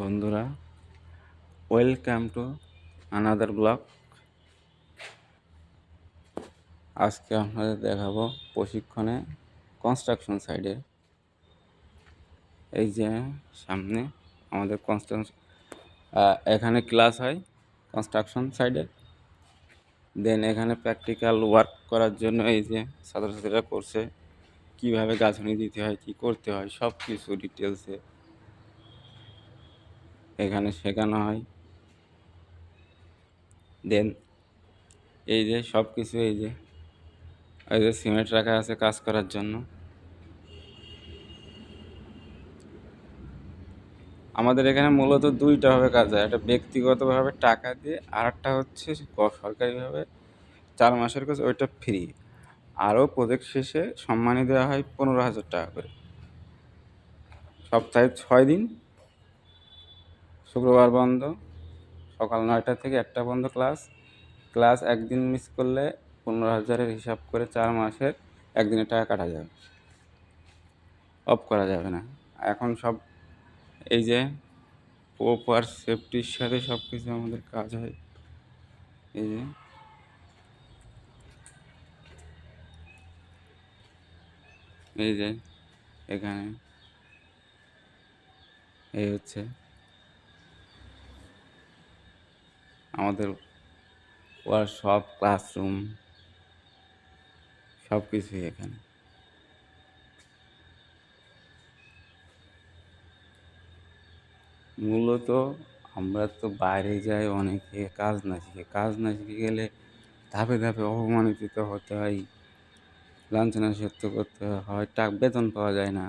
বন্ধুরা welcome to another blog আজকে আপনাদের দেখাবো প্রশিক্ষণে কনস্ট্রাকশন সাইডে এই যে সামনে আমাদের কনস্ট্রাকশন এখানে ক্লাস হয় কনস্ট্রাকশন সাইডে দেন এখানে প্র্যাকটিক্যাল ওয়ার্ক করার জন্য এই যে ছাত্রছাত্রীরা করছে। কীভাবে গাছনি দিতে হয়, কী করতে হয় সব কিছু ডিটেলসে এখানে শেখানো হয়। দেন এই যে সব কিছু এই যে এই যে সিমেন্ট রাখা আছে কাজ করার জন্য। আমাদের এখানে মূলত দুইটা ভাবে কাজ হয়, একটা ব্যক্তিগতভাবে টাকা দিয়ে আর একটা হচ্ছে সরকারিভাবে চার মাসের কাজ, ওইটা ফ্রি আরও প্রজেক্ট শেষে সম্মানী দেওয়া হয় পনেরো হাজার টাকা করে। সপ্তাহে ছয় দিন শুক্রবার বন্ধ। সকাল নয়টা থেকে একটা বন্ধ ক্লাস। ক্লাস একদিন মিস করলে পনেরো হাজারের হিসাব করে চার মাসের একদিনের টাকা কাটা যাবে। অফ করা যাবে না। এখন সব এই যে প্রপার সেফটির সাথে সব কিছু আমাদের কাজ হয়। এই যে এই যে এখানে। এই হচ্ছে আমাদের ওয়ার্কশপ ক্লাসরুম, সব কিছুই এখানে। মূলত আমরা তো বাইরে যাই অনেকে, কাজ না শিখে কাজ না শিখে গেলে ধাপে ধাপে অপমানিত হতে হয়, লাঞ্ছনা সত্য করতে হয়, টাকা বেতন পাওয়া যায় না।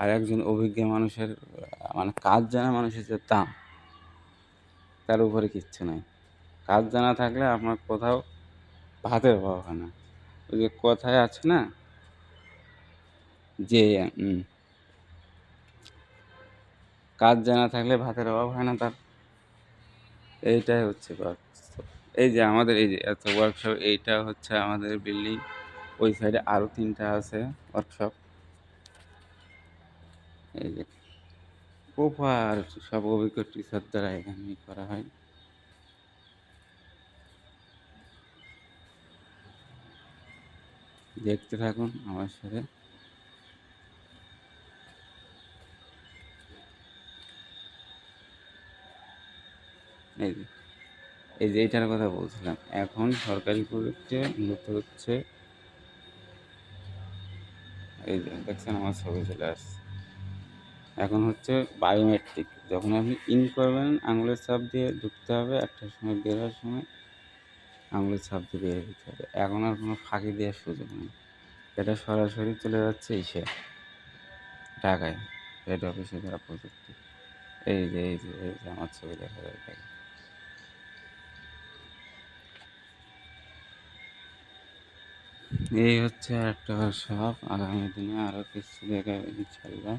আর একজন অভিজ্ঞ মানুষের মানে কাজ জানা মানুষের যে দাম তার উপরে কিচ্ছু নাই। কাজ জানা থাকলে আপনার কোথাও ভাতের অভাব হয় না। ওই যে কথায় আছে না, যে কাজ জানা থাকলে ভাতের অভাব হয় না তার। এইটাই হচ্ছে এই যে আমাদের এই যে এত ওয়ার্কশপ এইটা হচ্ছে আমাদের বিল্ডিং ওই সাইডে আরও তিনটা আছে ওয়ার্কশপ এই যে প্রপার সব অভিজ্ঞ টিচার দ্বারা এখানে করা হয়। দেখতে থাকুন আমার সাথে। এই যে এই যে এইটার কথা বলছিলাম, এখন সরকারি প্রজেক্টে উন্নত হচ্ছে, এই দেখছেন আমার ছবি চলে আসছে। এখন হচ্ছে বায়োমেট্রিক যখন আপনি ইন করবেন, আঙুলের ছাপ দিয়ে ঢুকতে হবে একটার সময় বের হওয়ার সময় আঙুলের ছাপ দিয়ে বের হতে হবে। এখন আর কোনো ফাঁকি দেওয়ার সুযোগ নেই। এটা সরাসরি চলে যাচ্ছে ইসে ঢাকায় হেড অফিসে যারা প্রযুক্তি। এই যে এই যে এই যে, আমার ছবি দেখা যায় এখানে। এই হচ্ছে একটা সব আগামী দিনে আরও কিছু জায়গায় ইনশাল্লাহ